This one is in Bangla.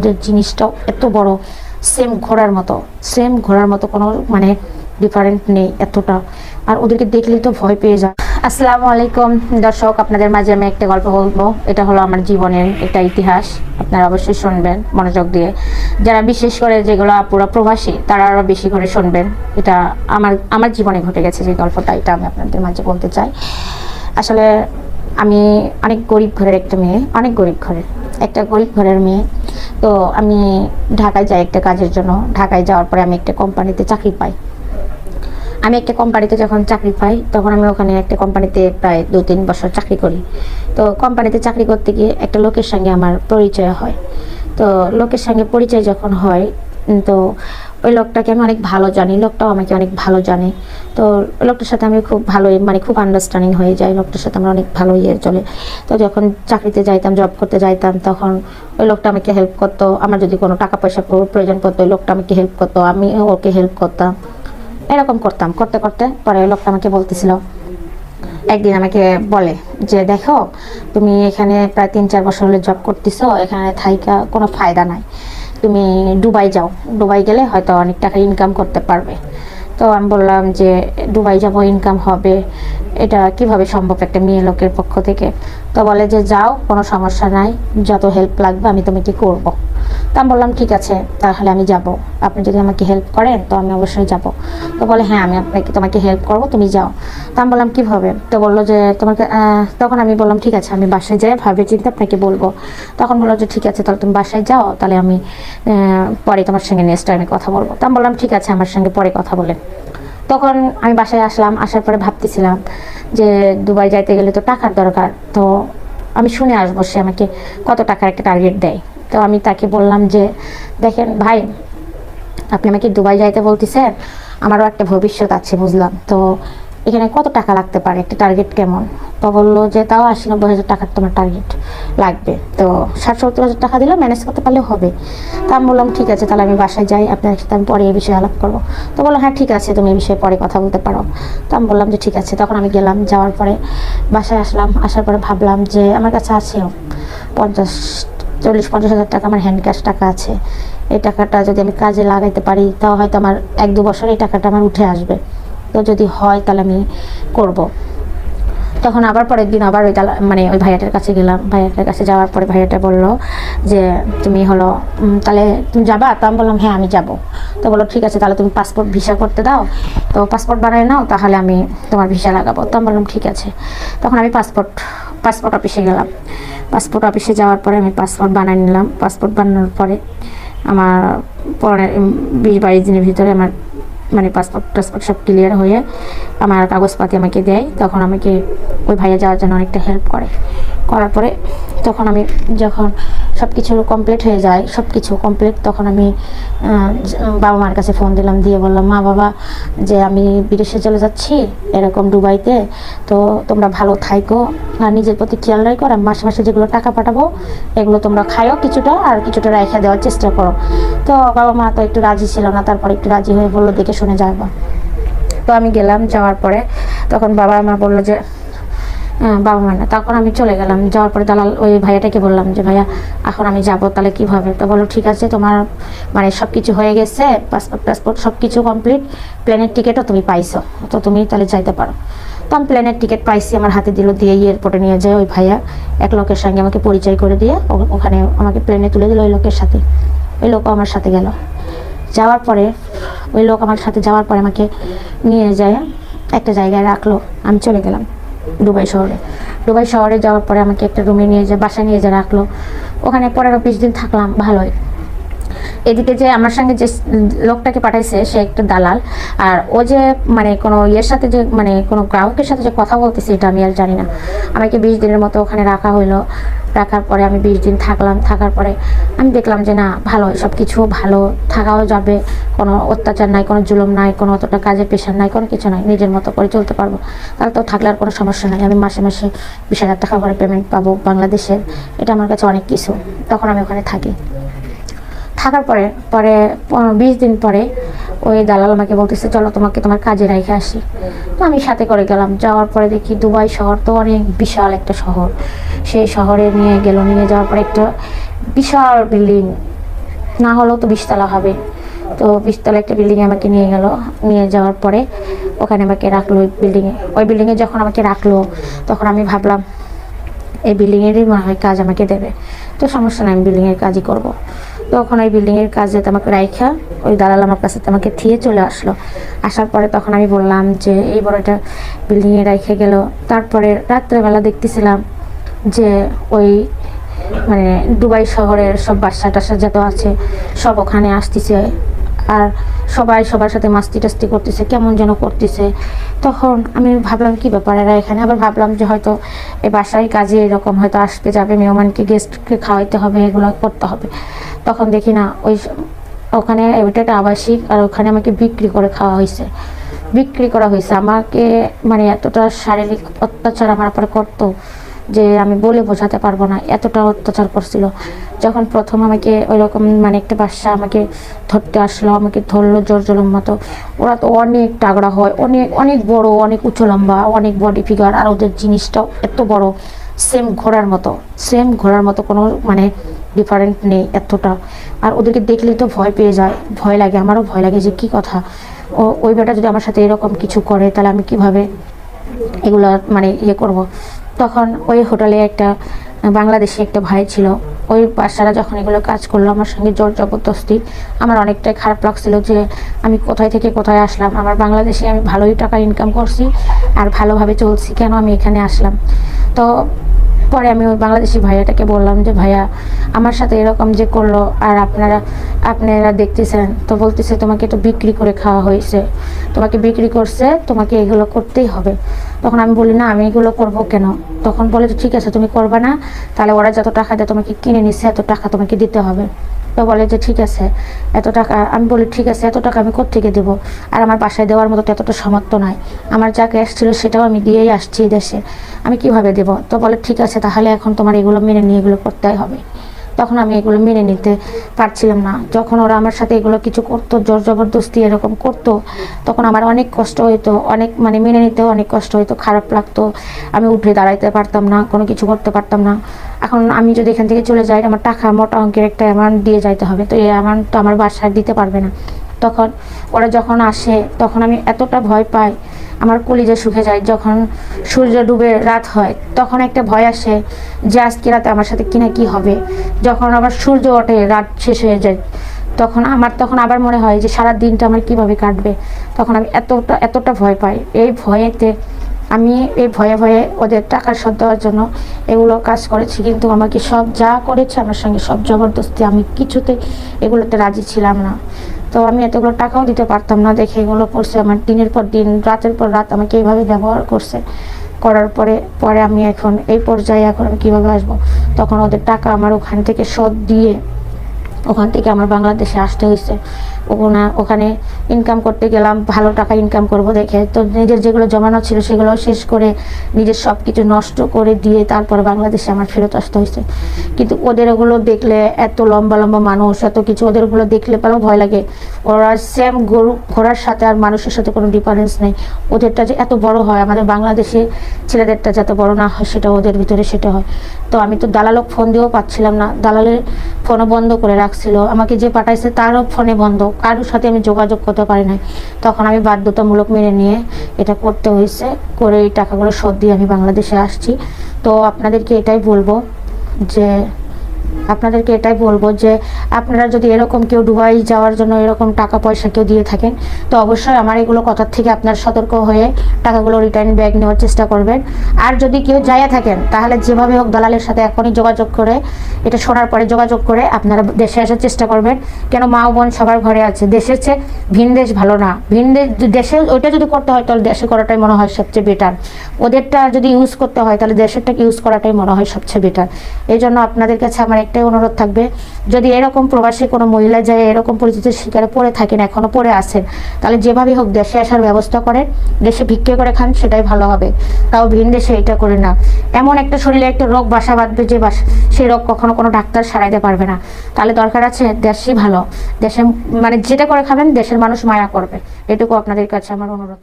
জিনিসটাও এত বড় সেম ঘোড়ার মতো সেম ঘোড়ার মতো কোনো মানে ডিফারেন্ট নেই এতটা। আর ওদেরকে দেখলেই তো ভয় পেয়ে যায়। আসসালামু আলাইকুম। দর্শক, আপনাদের মাঝে আমি একটা গল্প বলব। এটা হলো আমার জীবনের একটা ইতিহাস। আপনারা অবশ্যই শুনবেন মনোযোগ দিয়ে। যারা বিশেষ করে যেগুলো পুরো প্রবাসী, তারা আরও বেশি করে শুনবেন। এটা আমার আমার জীবনে ঘটে গেছে যে গল্পটা। এটা আমি আপনাদের মাঝে বলতে চাই। আসলে আমি অনেক গরিব ঘরের একটা মেয়ে, অনেক গরিব ঘরের। একটা গরিব ঘরের মেয়ে। তো আমি ঢাকায় যাই একটা কাজের জন্য। ঢাকায় যাওয়ার পরে আমি একটা কোম্পানিতে চাকরি পাই। আমি একটা কোম্পানিতে যখন চাকরি পাই, তখন আমি ওখানে একটা কোম্পানিতে প্রায় দু তিন বছর চাকরি করি। তো কোম্পানিতে চাকরি করতে গিয়ে একটা লোকের সঙ্গে আমার পরিচয় হয়। তো লোকের সঙ্গে পরিচয় যখন হয় তো ওই লোকটাকে আমি অনেক ভালো জানি, লোকটাও আমাকে অনেক ভালো জানে। তো ওই লোকটার সাথে আমি খুব ভালোই মানে খুব আন্ডারস্ট্যান্ডিং হয়ে যায় লোকটার সাথে আমার অনেক ভালো ইয়ে চলে। তো যখন চাকরিতে যাইতাম জব করতে যাইতাম, তখন ওই লোকটা আমাকে হেল্প করতো। আমার যদি কোনো টাকা পয়সা প্রয়োজন পড়তো, ওই লোকটা আমাকে হেল্প করতো, আমি ওকে হেল্প করতাম। এরকম করতাম, করতে করতে পরে ওই লোকটা আমাকে বলতেছিল, একদিন আমাকে বলে যে, দেখো, তুমি এখানে প্রায় তিন, চার বছর হলে জব করতেছো, এখানে থাইকা কোনো ফায়দা নাই। তুমি দুবাই যাও। দুবাই গেলে হয়তো অনেক টাকা ইনকাম করতে পারবে। তো আমি বললাম যে, দুবাই যাব ইনকাম হবে। এটা কীভাবে সম্ভব একটা মেয়ে লোকের পক্ষ থেকে? তো বলে যে, যাও, কোনো সমস্যা নাই। যত হেল্প লাগবে আমি তোমাকে করব। তা আমি বললাম, ঠিক আছে, তাহলে আমি যাব। আপনি যদি আমাকে হেল্প করেন, তো আমি অবশ্যই যাব। তো বলে হ্যাঁ আমি আপনাকে, তোমাকে হেল্প করব, তুমি যাও। তা আমি বললাম, কীভাবে? তো বলল যে, তোমাকে তখন আমি বললাম, ঠিক আছে, আমি বাসায় যাই, ভাবে চিন্তা আপনাকে বলব। তখন বলল যে, ঠিক আছে, তাহলে তুমি বাসায় যাও, তাহলে আমি পরে তোমার সঙ্গে নেক্সট টাইমে কথা বলব। তা আমি বললাম, ঠিক আছে, আমার সঙ্গে পরে কথা বলেন তখন আমি বাসায় আসলাম, আসার পরে ভাবতেছিলাম যে, দুবাই যাইতে গেলে তো টাকার দরকার। তো আমি শুনে আসব, সে আমাকে কত টাকার একটা টার্গেট দেয়। তো আমি তাকে বললাম যে, দেখেন ভাই, আপনি আমাকে দুবাই যাইতে বলতেছেন, আমারও একটা ভবিষ্যৎ আছে বুঝলাম। তো এখানে কত টাকা লাগতে পারে? একটা টার্গেট কেমন? তো বলল যে, তাও আশি নব্বই হাজার টাকার তোমার টার্গেট লাগবে। তো ষাট সত্তর হাজার টাকা দিলে ম্যানেজ করতে পারলে হবে। তা আমি বললাম, ঠিক আছে, তাহলে আমি বাসায় যাই, আপনার সাথে আমি পরে এই বিষয়ে আলাপ করব। তো বলল হ্যাঁ ঠিক আছে, তুমি এই বিষয়ে পরে কথা বলতে পারো। তো আমি বললাম যে, ঠিক আছে। তখন আমি গেলাম, যাওয়ার পরে বাসায় আসলাম। আসার পরে ভাবলাম যে, আমার কাছে আছেও পঞ্চাশ চল্লিশ, পঞ্চাশ হাজার টাকা আমার হ্যান্ড ক্যাশ টাকা আছে। এই টাকাটা যদি আমি কাজে লাগাইতে পারি, তাও হয়তো আমার এক দু বছর এই টাকাটা আমার উঠে আসবে। তো যদি হয়, তাহলে আমি করব। তখন আবার পরের দিন আবার ওই মানে ওই ভাইয়াটার কাছে গেলাম। ভাইয়াটার কাছে যাওয়ার পরে ভাইয়াটা বলল যে, তুমি হলো তাহলে তুমি যাবা? তো আমি বললাম হ্যাঁ আমি যাব। তো বলল, ঠিক আছে, তাহলে তুমি পাসপোর্ট ভিসা করতে দাও। তো পাসপোর্ট বানিয়ে নাও, তাহলে আমি তোমার ভিসা লাগাবো। তো আমি বললাম, ঠিক আছে। তখন আমি পাসপোর্ট পাসপোর্ট অফিসে গেলাম। পাসপোর্ট অফিসে যাওয়ার পরে আমি পাসপোর্ট বানিয়ে নিলাম। পাসপোর্ট বানানোর পরে আমার পরে বিশ বাইশ দিনের ভিতরে আমার মানে পাসপোর্ট টাসপোর্ট সব ক্লিয়ার হয়ে আমার কাগজপাতি আমাকে দেয়। তখন আমাকে ওই ভাইয়া যাওয়ার জন্য অনেকটা হেল্প করে। করার পরে তখন আমি যখন সব কিছু কমপ্লিট হয়ে যায় সব কিছু কমপ্লিট তখন আমি বাবা মার কাছে ফোন দিলাম, দিয়ে বললাম, মা, বাবা, যে আমি বিদেশে চলে যাচ্ছি, এরকম দুবাইতে, তো তোমরা ভালো থাইকো, আর নিজের প্রতি খেয়াল রাখো আর মাসে মাসে যেগুলো টাকা পাঠাবো, এগুলো তোমরা খাইও কিছুটা, আর কিছুটা রেখে দেওয়ার চেষ্টা করো। তো বাবা মা তো একটু রাজি ছিল না, তারপর একটু রাজি হয়ে বলল, দেখে শুনে যাবা। তো আমি গেলাম, যাওয়ার পরে তখন বাবা মা বলল যে বাবা মা না। তখন আমি চলে গেলাম। যাওয়ার পরে দালাল, ওই ভাইয়াটাকে বললাম যে, ভাইয়া, এখন আমি যাব, তাহলে কীভাবে তো বলো ঠিক আছে, তোমার মানে সব কিছু হয়ে গেছে পাসপোর্ট টাসপোর্ট সব কিছু কমপ্লিট প্লেনের টিকিটও তুমি পাইছো। তো তুমি তাহলে যাইতে পারো। তো আমি প্লেনের টিকিট পাইছি, আমার হাতে দিল, দিয়ে এয়ারপোর্টে নিয়ে যায় ওই ভাইয়া। এক লোকের সঙ্গে আমাকে পরিচয় করে দিয়ে ওখানে আমাকে প্লেনে তুলে দিল ওই লোকের সাথে। ওই লোকও আমার সাথে গেল। যাওয়ার পরে, ওই লোক আমার সাথে যাওয়ার পরে আমাকে নিয়ে যায়, একটা জায়গায় রাখল। আমি চলে গেলাম। দুবাই শহরে। দুবাই শহরে যাওয়ার পরে আমাকে একটা রুমে নিয়ে যায় বাসায় নিয়ে যায় রাখল। ওখানে পনেরো বিশ দিন থাকলাম, ভালোই। এদিকে যে আমার সঙ্গে যে লোকটাকে পাঠাইছে, সে একটা দালাল। আর ও যে মানে কোনো ইয়ের সাথে যে মানে কোনো গ্রাহকের সাথে যে কথা বলতেছে, এটা আমি আর জানি না। আমাকে বিশ দিনের মতো ওখানে রাখা হইল। রাখার পরে আমি বিশ দিন থাকলাম। থাকার পরে আমি দেখলাম যে, না, ভালো সব কিছু ভালো, থাকাও যাবে। কোনো অত্যাচার নাই, কোনো জুলুম নাই, কোনো অতটা কাজের পেশার নাই, কোনো কিছু নাই। নিজের মতো করে চলতে পারব। তাহলে তো থাকলে আর কোনো সমস্যা নাই। আমি মাসে মাসে বিশ হাজার টাকা করে পেমেন্ট পাবো বাংলাদেশের এটা আমার কাছে অনেক কিছু। তখন আমি ওখানে থাকি। থাকার পরে পরে বিশ দিন পরে ওই দালাল আমাকে বলতেছে, চলো তোমাকে তোমার কাজে রেখে আসি। তো আমি সাথে করে গেলাম। যাওয়ার পরে দেখি দুবাই শহর তো অনেক বিশাল একটা শহর। সেই শহরে নিয়ে গেল, নিয়ে যাওয়ার পরে একটা বিশাল বিল্ডিং। না হলেও তো বিশতলা হবে। তো বিশতলা একটা বিল্ডিংয়ে আমাকে নিয়ে গেল। নিয়ে যাওয়ার পরে ওখানে আমাকে রাখল ওই বিল্ডিংয়ে ওই বিল্ডিংয়ে যখন আমাকে রাখল, তখন আমি ভাবলাম, এই বিল্ডিংয়েরই মনে হয় কাজ আমাকে দেবে। তো সমস্যা নাই, আমি বিল্ডিংয়ের কাজই করব। তখন ওই বিল্ডিংয়ের কাজে আমাকে রাইখা, ওই দালাল আমার কাছে আমাকে থিয়ে চলে আসলো। আসার পরে তখন আমি বললাম যে, এই বড়টা বিল্ডিংয়ে রাইখে গেল। তারপরে রাত্রেবেলা দেখতেছিলাম যে, ওই মানে দুবাই শহরের সব বাসা টাসা যত আছে, সব ওখানে আসতেছে। আর সবাই সবার সাথে মাস্তি টাস্তি করতেছে, কেমন যেন করতেছে। তখন আমি ভাবলাম, কি ব্যাপার এরা এখানে? আবার ভাবলাম যে হয়তো এই বাসায় কাজে এরকম হয়তো আসতে যাবে, মেহমানকে গেস্টকে খাওয়াইতে হবে, এগুলো করতে হবে। তখন দেখি না, ওই ওখানে ওইটা একটা আবাসিক আর ওখানে আমাকে বিক্রি করে খাওয়া হয়েছে বিক্রি করা হয়েছে আমাকে মানে এতটা শারীরিক অত্যাচার আমার উপরে করতো। যে আমি বলে বোঝাতে পারব না, এতটা অত্যাচার করছিল। যখন প্রথম আমাকে ওই রকম মানে একটা বাচ্চা আমাকে ধরতে আসলো, আমাকে ধরলো জোর জলম মতো। ওরা তো অনেক টাগড়া হয়, অনেক অনেক বড়, অনেক উঁচু লম্বা, অনেক বডি ফিগার আর ওদের জিনিসটাও এত বড় সেম ঘোড়ার মতো সেম ঘোড়ার মতো কোনো মানে ডিফারেন্ট নেই এতটা। আর ওদেরকে দেখলেই তো ভয় পেয়ে যায়, ভয় লাগে, আমারও ভয় লাগে যে কি কথা। ও, ওই বেটা যদি আমার সাথে এরকম কিছু করে, তাহলে আমি কীভাবে এগুলো মানে ইয়ে করব? তখন ওই হোটেলে একটা বাংলাদেশি একটা ভাই ছিল। ওই বাসারা যখন এগুলো কাজ করল, আমার সঙ্গে জোর জবরদস্তি। আমার অনেকটাই খারাপ লাগছিল যে আমি কোথায় থেকে কোথায় আসলাম। আমার বাংলাদেশে আমি ভালোই টাকা ইনকাম করছি আর ভালোভাবে চলছি, কেন আমি এখানে আসলাম? তো পরে আমি ওই বাংলাদেশি ভাইয়াটাকে বললাম যে, ভাইয়া, আমার সাথে এরকম যে করল, আর আপনারা আপনারা দেখতেছেন, তো বলতেছে তোমাকে একটু বিক্রি করে খাওয়া হয়েছে। তোমাকে বিক্রি করছে, তোমাকে এগুলো করতেই হবে। তখন আমি বলি, না, আমি এগুলো করব কেন? তখন বলে ঠিক আছে, তুমি করবা না, তাহলে ওরা যত টাকা দেয়, তোমাকে কিনে নিচ্ছে, এত টাকা তোমাকে দিতে হবে। তো বলে যে, ঠিক আছে, এত টাকা আমি বলি, ঠিক আছে, এত টাকা আমি কোত্থেকে দেবো? আর আমার বাসায় দেওয়ার মতো তো এতটা সামর্থ্য নয় আমার যা ক্যাশ ছিল সেটাও আমি দিয়েই আসছি দেশে। আমি কীভাবে দেবো? তো বলে, ঠিক আছে, তাহলে এখন তোমার এগুলো মেনে নিয়ে এগুলো করতেই হবে। তখন আমি এগুলো মেনে নিতে পারছিলাম না। যখন ওরা আমার সাথে এগুলো কিছু করতো জোর জবরদস্তি এরকম করতো, তখন আমার অনেক কষ্ট হইতো, অনেক মানে মেনে নিতে অনেক কষ্ট হইতো, খারাপ লাগতো। আমি উঠে দাঁড়াইতে পারতাম না, কোনো কিছু করতে পারতাম না। এখন আমি যদি এখান থেকে চলে যাই, আমার টাকা মোটা অঙ্কের একটা অ্যামাউন্ট দিয়ে যাইতে হবে, তো এই অ্যামাউন্ট তো আমার বাসায় দিতে পারবে না। তখন ওরা যখন আসে, তখন আমি এতটা ভয় পাই, আমার কলিজা শুকে যায়। যখন সূর্য ডুবে রাত হয়, তখন একটা ভয় আসে যে আজকে রাতে আমার সাথে কিনা কি হবে। যখন আবার সূর্য ওঠে, রাত শেষ হয়ে যায়, তখন আমার, তখন আবার মনে হয় যে সারা দিনটা আমার কীভাবে কাটবে। তখন আমি এতটা এতটা ভয় পাই। এই ভয়েতে আমি এই ভয়ে ভয়ে ওদের টাকা শোধ দেওয়ার জন্য এগুলো কাজ করেছি। কিন্তু আমাকে সব যা করেছে আমার সঙ্গে সব জবরদস্তি। আমি কিছুতে এগুলোতে রাজি ছিলাম না। তো আমি এতগুলো টাকাও দিতে পারতাম না, দেখে এগুলো করছে আমার দিনের পর দিন, রাতের পর রাত আমাকে এইভাবে ব্যবহার করছে। করার পরে পরে আমি এখন এই পর্যায়ে এখন আমি কীভাবে আসব? তখন ওদের টাকা আমার ওখান থেকে সব দিয়ে ওখান থেকে আমার বাংলাদেশে আসতে হয়েছে। ওখানে ওখানে ইনকাম করতে গেলাম, ভালো টাকা ইনকাম করব দেখে। তো নিজের যেগুলো জমানো ছিল সেগুলো শেষ করে নিজের সব কিছু নষ্ট করে দিয়ে তারপর বাংলাদেশে আমার ফেরত আসতে হয়েছে। কিন্তু ওদের ওগুলো দেখলে এত লম্বা লম্বা মানুষ, এত কিছু ওদের ওগুলো দেখলে পরেও ভয় লাগে। ওরা সেম গরু, ঘোড়ার সাথে আর মানুষের সাথে কোনো ডিফারেন্স নেই। ওদেরটা যে এত বড় হয়, আমাদের বাংলাদেশে ছেলেদেরটা যাতে বড় না হয়, সেটা ওদের ভিতরে সেটা হয়। তো আমি তো দালালক ফোন দিয়েও পাচ্ছিলাম না। দালালের ফোনও বন্ধ করে রাখছিল। আমাকে যে পাঠাইছে তারও ফোনে বন্ধ। কারোর সাথে আমি যোগাযোগ করতে পারি নাই। তখন আমি বাধ্যতামূলক মেনে নিয়ে এটা করতে হয়েছে, করে এই টাকাগুলো শোধ দিয়ে আমি বাংলাদেশে আসছি। তো আপনাদেরকে এটাই বলব যে আপনাদেরকে এটাই বলব যে আপনারা যদি এরকম কেউ দুবাই যাওয়ার জন্য এরকম টাকা পয়সা কেউ দিয়ে থাকেন, তো অবশ্যই আমার এগুলো কথার থেকে আপনার সতর্ক হয়ে টাকাগুলো রিটার্ন ব্যাগ নেওয়ার চেষ্টা করবেন। আর যদি কেউ যাইয়া থাকেন, তাহলে যেভাবে হোক দালালের সাথে এখনই যোগাযোগ করে, এটা শোনার পরে যোগাযোগ করে আপনারা দেশে আসার চেষ্টা করবেন। কেন মা বোন সবার ঘরে আছে, দেশের চেয়ে ভিন দেশ ভালো না। ভিন দেশ দেশে ওইটা যদি করতে হয়, তাহলে দেশে করাটাই মনে হয় সবচেয়ে বেটার ওদেরটা যদি ইউজ করতে হয়, তাহলে দেশেরটাকে ইউজ করাটাই মনে হয় সবচেয়ে বেটার এই জন্য আপনাদের কাছে আমার একটাই অনুরোধ থাকবে, যদি এরকম প্রবাসী কোনো মহিলা যায়, এরকম পরিচিতির শিকারে পড়ে থাকেন, এখনও পড়ে আছেন, তাহলে যেভাবে হোক দেশে আসার ব্যবস্থা করেন, দেশে ভিক্ষে করে খান, সেটাই ভালো হবে। তাও ভিন দেশে এটা করে না। এমন একটা শরীরে একটা রোগ বাসা বাঁধবে যে বাস সেই রোগ কখনো কোনো ডাক্তার সারাইতে পারবে না। তাহলে দরকার আছে দেশই ভালো। দেশে মানে যেটা করে খাবেন, দেশের মানুষ মায়া করবে। এটুকু আপনাদের কাছে আমার অনুরোধ।